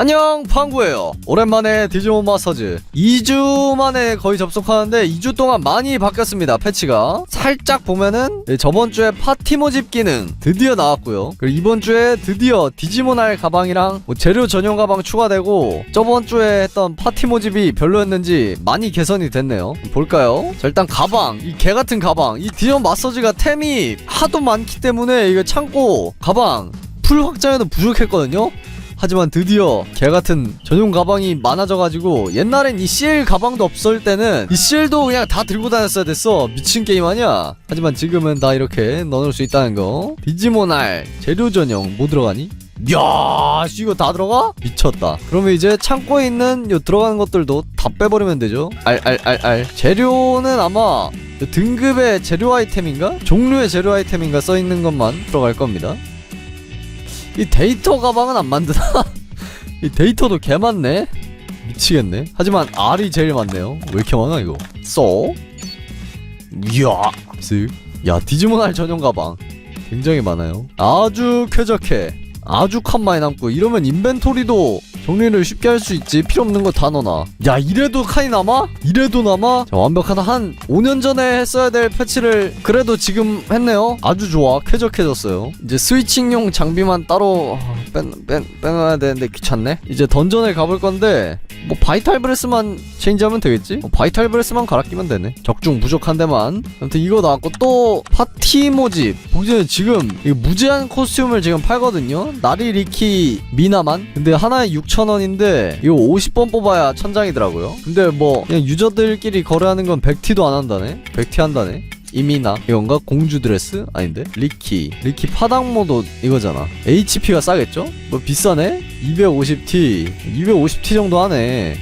안녕 팡구예요. 오랜만에 디지몬 마스터즈 2주 만에 거의 접속하는데 2주 동안 많이 바뀌었습니다 패치가. 살짝 보면은 네, 저번 주에 파티 모집 기능 드디어 나왔고요. 그리고 이번 주에 드디어 디지몬알 가방이랑 뭐 재료 전용 가방 추가되고 저번 주에 했던 파티 모집이 별로였는지 많이 개선이 됐네요. 볼까요? 자 일단 가방. 이 개같은 가방. 이 디지몬 마스터즈가 템이 하도 많기 때문에 이거 창고 가방. 풀 확장에도 부족했거든요 하지만 드디어 개같은 전용 가방이 많아져가지고 옛날엔 이 CL 가방도 없을 때는 이 CL도 그냥 다 들고 다녔어야 됐어 미친 게임 아니야 하지만 지금은 다 이렇게 넣어놓을 수 있다는 거 디지몬알 재료 전용 뭐 들어가니? 야, 씨 이거 다 들어가? 미쳤다. 그러면 이제 창고에 있는 요 들어가는 것들도 다 빼버리면 되죠. 알, 알, 알, 알. 재료는 아마 요 등급의 재료 아이템인가? 종류의 재료 아이템인가 써 있는 것만 들어갈 겁니다. 이 데이터 가방은 안 만드나? 이 데이터도 개 많네. 미치겠네. 하지만 R이 제일 많네요. 왜 이렇게 많아 이거? 써? 이야, 쓱. 야 디지몬 R 전용 가방 굉장히 많아요. 아주 쾌적해. 아주 칸 많이 남고 이러면 인벤토리도 정리를 쉽게 할 수 있지. 필요 없는 거 다 넣어놔. 야 이래도 칸이 남아? 이래도 남아? 자 완벽하다. 한 5년 전에 했어야 될 패치를 그래도 지금 했네요. 아주 좋아. 쾌적해졌어요. 이제 스위칭용 장비만 따로 아, 뺀, 뺀, 빼놔야 되는데 귀찮네. 이제 던전에 가볼 건데 뭐 바이탈 브레스만 체인지하면 되겠지? 뭐 바이탈 브레스만 갈아 끼면 되네 적중 부족한 데만 아무튼 이거 나왔고 또 파티 모집 전에 지금 이거 무제한 코스튬을 지금 팔거든요 나리 리키 미나만 근데 하나에 6,000원인데 이거 50번 뽑아야 천장이더라고요 근데 뭐 그냥 유저들끼리 거래하는 건 100티도 안 한다네 100티 한다네 이미나 이건가? 공주 드레스? 아닌데? 리키 리키 파당모도 이거잖아 HP가 싸겠죠? 뭐 비싸네? 250T 250T 정도 하네.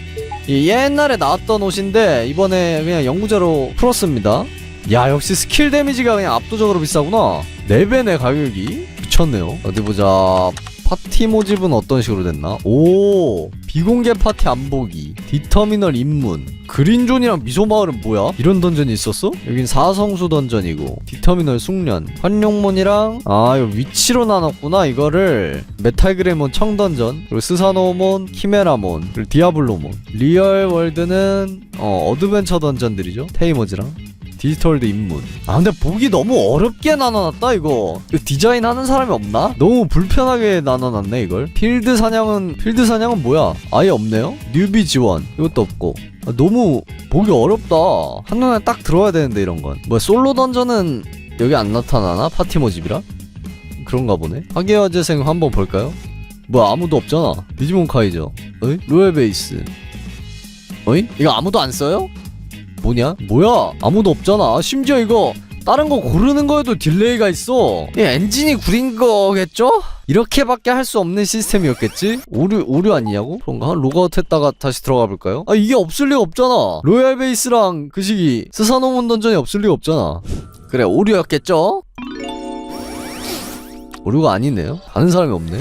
이 옛날에 나왔던 옷인데 이번에 그냥 영구제로 풀었습니다. 야 역시 스킬 데미지가 그냥 압도적으로 비싸구나. 4배네 가격이 미쳤네요. 어디 보자 파티 모집은 어떤 식으로 됐나? 오 비공개 파티 안 보기 디터미널 입문 그린존이랑 미소마을은 뭐야? 이런 던전이 있었어? 여긴 사성수 던전이고 디터미널 숙련 환룡몬이랑 아 이거 위치로 나눴구나 이거를 메탈그레몬 청던전 그리고 스사노몬 키메라몬 그리고 디아블로몬 리얼 월드는 어 어드벤처 던전들이죠 테이머즈랑 디지털드 입문 아 근데 보기 너무 어렵게 나눠놨다 이거 이거 디자인 하는 사람이 없나? 너무 불편하게 나눠놨네 이걸 필드 사냥은 필드 사냥은 뭐야 아예 없네요 뉴비 지원 이것도 없고 아, 너무 보기 어렵다 한눈에 딱 들어와야 되는데 이런 건 뭐야 솔로 던전은 여기 안 나타나나? 파티 모집이라? 그런가 보네 하계화 재생 한번 볼까요? 뭐야 아무도 없잖아 디지몬 카이저 어이? 로얄 베이스 어이? 이거 아무도 안 써요? 뭐냐? 뭐야? 아무도 없잖아. 심지어 이거 다른 거 고르는 거에도 딜레이가 있어. 이 엔진이 구린 거겠죠? 이렇게밖에 할 수 없는 시스템이었겠지? 오류 오류 아니냐고? 그런가? 로그아웃 했다가 다시 들어가 볼까요? 아 이게 없을 리가 없잖아. 로얄 베이스랑 그 시기 스사노몬 던전이 없을 리가 없잖아. 그래 오류였겠죠? 오류가 아니네요. 아는 사람이 없네.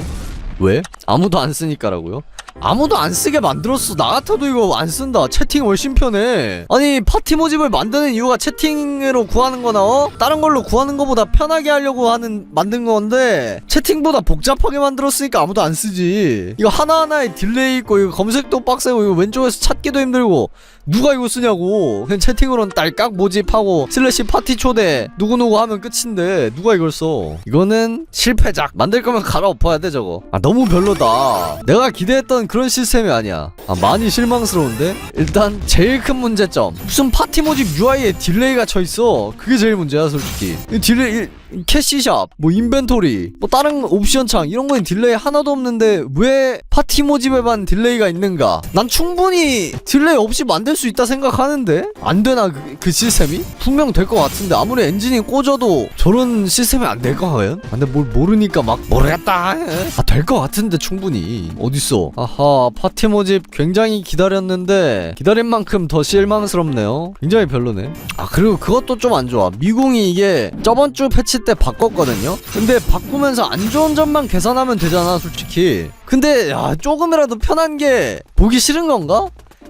왜? 아무도 안 쓰니까라고요? 아무도 안 쓰게 만들었어. 나 같아도 이거 안 쓴다. 채팅 훨씬 편해. 아니 파티 모집을 만드는 이유가 채팅으로 구하는 거나 어? 다른 걸로 구하는 거보다 편하게 하려고 하는 만든 건데 채팅보다 복잡하게 만들었으니까 아무도 안 쓰지. 이거 하나하나에 딜레이 있고 이거 검색도 빡세고 이거 왼쪽에서 찾기도 힘들고 누가 이거 쓰냐고. 그냥 채팅으로는 딸깍 모집하고 슬래시 파티 초대 누구누구 하면 끝인데 누가 이걸 써. 이거는 실패작. 만들 거면 갈아엎어야 돼 저거. 아 너무 별로다. 내가 기대했던 그런 시스템이 아니야. 아 많이 실망스러운데? 일단 제일 큰 문제점. 무슨 파티 모집 UI에 딜레이가 쳐 있어. 그게 제일 문제야 솔직히. 이 딜레이 이 캐시샵, 뭐 인벤토리, 뭐 다른 옵션 창 이런 거엔 딜레이 하나도 없는데 왜 파티 모집에만 딜레이가 있는가? 난 충분히 딜레이 없이 만들 수 있다 생각하는데 안 되나 그, 그 시스템이? 분명 될 것 같은데 아무리 엔진이 꽂아도 저런 시스템이 안될거 과연? 아, 근데 뭘 모르니까 막 모르겠다. 아될 것 같은데 충분히 어딨어? 아하 파티 모집 굉장히 기다렸는데 기다린 만큼 더 실망스럽네요. 굉장히 별로네. 아 그리고 그것도 좀 안 좋아. 미궁이 이게 저번 주 패치 때 바꿨거든요. 근데 바꾸면서 안 좋은 점만 개선하면 되잖아, 솔직히. 근데 야 조금이라도 편한 게 보기 싫은 건가?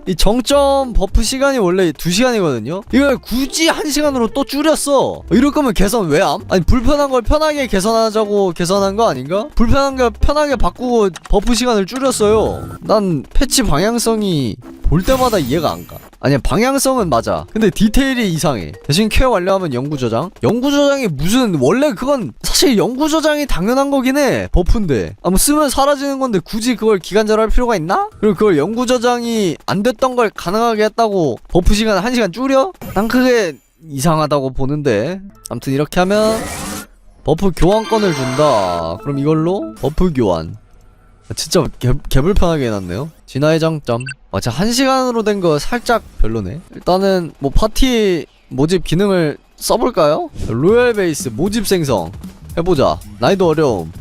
이 정점 버프 시간이 원래 2시간이거든요 이걸 굳이 1시간으로 또 줄였어 이럴 거면 개선 왜 함? 아니 불편한 걸 편하게 개선하자고 개선한 거 아닌가? 불편한 걸 편하게 바꾸고 버프 시간을 줄였어요 난 패치 방향성이 볼 때마다 이해가 안 가. 아니야 방향성은 맞아. 근데 디테일이 이상해. 대신 케어 완료하면 영구 저장. 영구 저장이 무슨 원래 그건 사실 영구 저장이 당연한 거긴 해. 버프인데. 아뭐 쓰면 사라지는 건데 굳이 그걸 기간제로 할 필요가 있나? 그리고 그걸 영구 저장이 안 됐던 걸 가능하게 했다고 버프 시간 1시간 줄여? 난 그게 이상하다고 보는데. 아무튼 이렇게 하면 버프 교환권을 준다. 그럼 이걸로 버프 교환. 아, 진짜 개, 개 불편하게 해놨네요 진화의 장점 아 진짜 한 시간으로 된 거 살짝 별로네. 일단은 뭐 파티 모집 기능을 써볼까요? 로얄 베이스 모집 생성. 해보자. 난이도 어려움.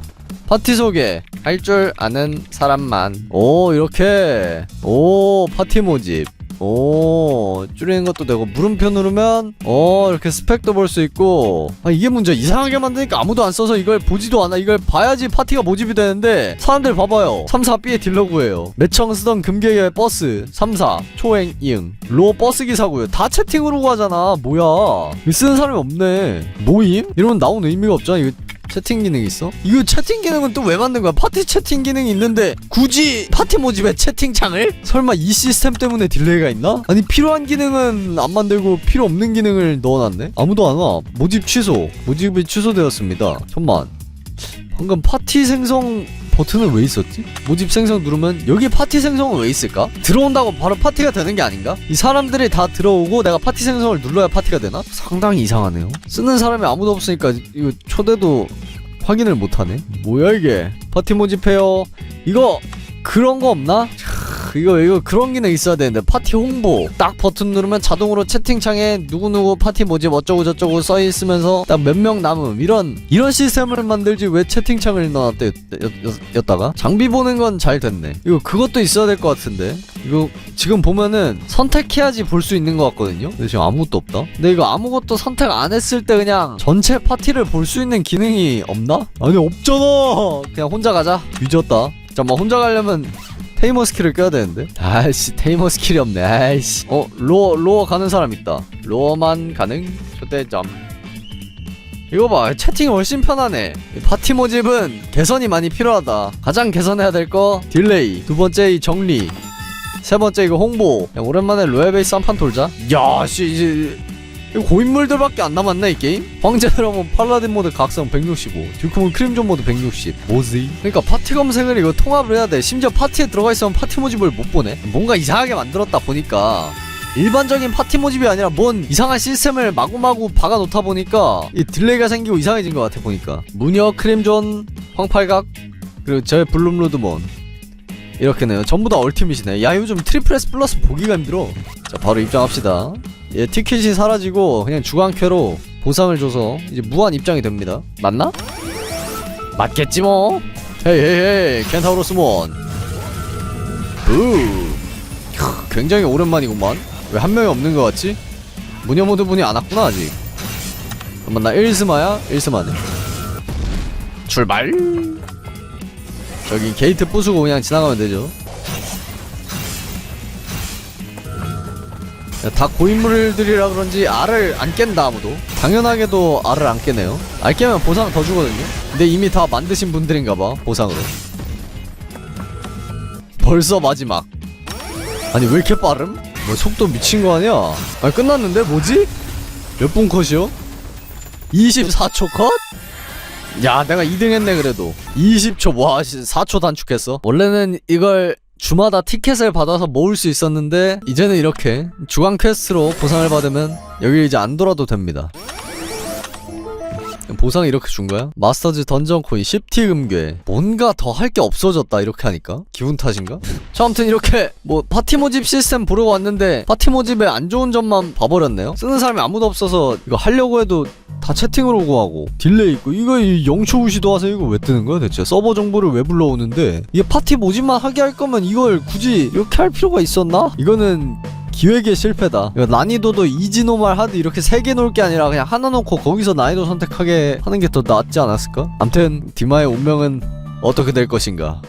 파티 소개. 할 줄 아는 사람만. 오 이렇게. 오 파티 모집 오 줄이는 것도 되고 물음표 누르면 어 이렇게 스펙도 볼 수 있고. 아 이게 문제. 이상하게 만드니까 아무도 안 써서 이걸 보지도 않아. 이걸 봐야지 파티가 모집이 되는데 사람들 봐봐요. 3, 4B의 딜러구예요. 매청 쓰던 금계의 버스. 3, 4 초행 이응. 로 버스 기사구요. 다 채팅으로 가잖아. 뭐야. 쓰는 사람이 없네. 모임? 이러면 나오는 의미가 없잖아. 이거 채팅 기능 있어? 이거 채팅 기능은 또 왜 만든 거야? 파티 채팅 기능이 있는데 굳이 파티 모집에 채팅창을? 설마 이 시스템 때문에 딜레이가 있나? 아니 필요한 기능은 안 만들고 필요 없는 기능을 넣어놨네? 아무도 안 와. 모집 취소. 모집이 취소되었습니다. 천만. 방금 파티 생성 버튼은 왜 있었지? 모집 생성 누르면 여기 파티 생성은 왜 있을까? 들어온다고 바로 파티가 되는 게 아닌가? 이 사람들이 다 들어오고 내가 파티 생성을 눌러야 파티가 되나? 상당히 이상하네요. 쓰는 사람이 아무도 없으니까 이거 초대도 확인을 못하네. 뭐야 이게? 파티 모집해요. 이거 그런 거 없나? 크, 이거 이거 그런 기능 있어야 되는데. 파티 홍보. 딱 버튼 누르면 자동으로 채팅창에 누구누구 파티 모집 어쩌고 저쩌고 써 있으면서 딱 몇 명 남음. 이런 이런 시스템을 만들지 왜 채팅창을 넣어놨대 였, 다가? 장비 보는 건 잘 됐네. 이거 그것도 있어야 될 것 같은데. 이거 지금 보면은 선택해야지 볼 수 있는 것 같거든요? 근데 지금 아무것도 없다? 근데 이거 아무것도 선택 안 했을 때 그냥 전체 파티를 볼 수 있는 기능이 없나? 아니 없잖아! 그냥 혼자 가자. 뒤졌다. 잠깐만 혼자 가려면 테이머 스킬을 껴야 되는데? 아이씨 테이머 스킬이 없네. 아이씨. 어 로어 로어 가는 사람 있다. 로어만 가능? 초대점. 이거 봐 채팅이 훨씬 편하네. 이 파티 모집은 개선이 많이 필요하다. 가장 개선해야 될 거 딜레이. 두 번째 이 정리. 세 번째 이거 홍보. 야, 오랜만에 로얄베이스 한 판 돌자. 야씨 고인물들밖에 안 남았네 이 게임? 황제 드라몬 팔라딘 모드 각성 165 듀크몬 크림존 모드 160 뭐지? 그러니까 파티 검색을 이거 통합을 해야 돼. 심지어 파티에 들어가 있으면 파티 모집을 못 보네. 뭔가 이상하게 만들었다 보니까. 일반적인 파티 모집이 아니라 뭔 이상한 시스템을 마구마구 박아놓다 보니까 이 딜레이가 생기고 이상해진 것 같아 보니까. 무녀 크림존 황팔각 그리고 저 블룸로드몬. 이렇게네요. 전부 다 얼티밋이네. 야 요즘 트리플 S 플러스 보기가 힘들어 자 바로 입장합시다. 얘 티켓이 사라지고 그냥 주간캐로 보상을 줘서 이제 무한 입장이 됩니다. 맞나? 맞겠지 뭐. 헤이 헤이 헤이 켄타우로스몬 부 크, 굉장히 오랜만이구만. 왜 한 명이 없는 것 같지? 무녀모드 분이 안 왔구나 아직. 잠깐만 나 1스마야? 1스마네. 출발. 저기 게이트 부수고 그냥 지나가면 되죠 다 고인물들이라 그런지 알을 안 깬다 아무도 당연하게도 알을 안 깨네요 알 깨면 보상 더 주거든요 근데 이미 다 만드신 분들인가봐 보상으로 벌써 마지막 아니 왜 이렇게 빠름? 뭐 속도 미친 거 아니야? 아니 끝났는데 뭐지? 몇 분 컷이요? 24초 컷? 야 내가 2등 했네 그래도 20초 와 씨, 4초 단축했어 원래는 이걸 주마다 티켓을 받아서 모을 수 있었는데 이제는 이렇게 주간 퀘스트로 보상을 받으면 여기 이제 안 돌아도 됩니다 보상 이렇게 준 거야? 마스터즈 던전 코인 10T 금괴 뭔가 더 할 게 없어졌다 이렇게 하니까 기분 탓인가? 자 아무튼 이렇게 뭐 파티 모집 시스템 보러 왔는데 파티 모집의 안 좋은 점만 봐버렸네요 쓰는 사람이 아무도 없어서 이거 하려고 해도 다 채팅으로 구하고 딜레이 있고 이거 이 영초 우시도 하세요 이거 왜 뜨는 거야 대체 서버 정보를 왜 불러오는데 이게 파티 모집만 하게 할 거면 이걸 굳이 이렇게 할 필요가 있었나? 이거는 기획의 실패다. 이거 난이도도 이지 노말 하드 이렇게 세 개 놓을 게 아니라 그냥 하나 놓고 거기서 난이도 선택하게 하는 게 더 낫지 않았을까? 암튼 디마의 운명은 어떻게 될 것인가?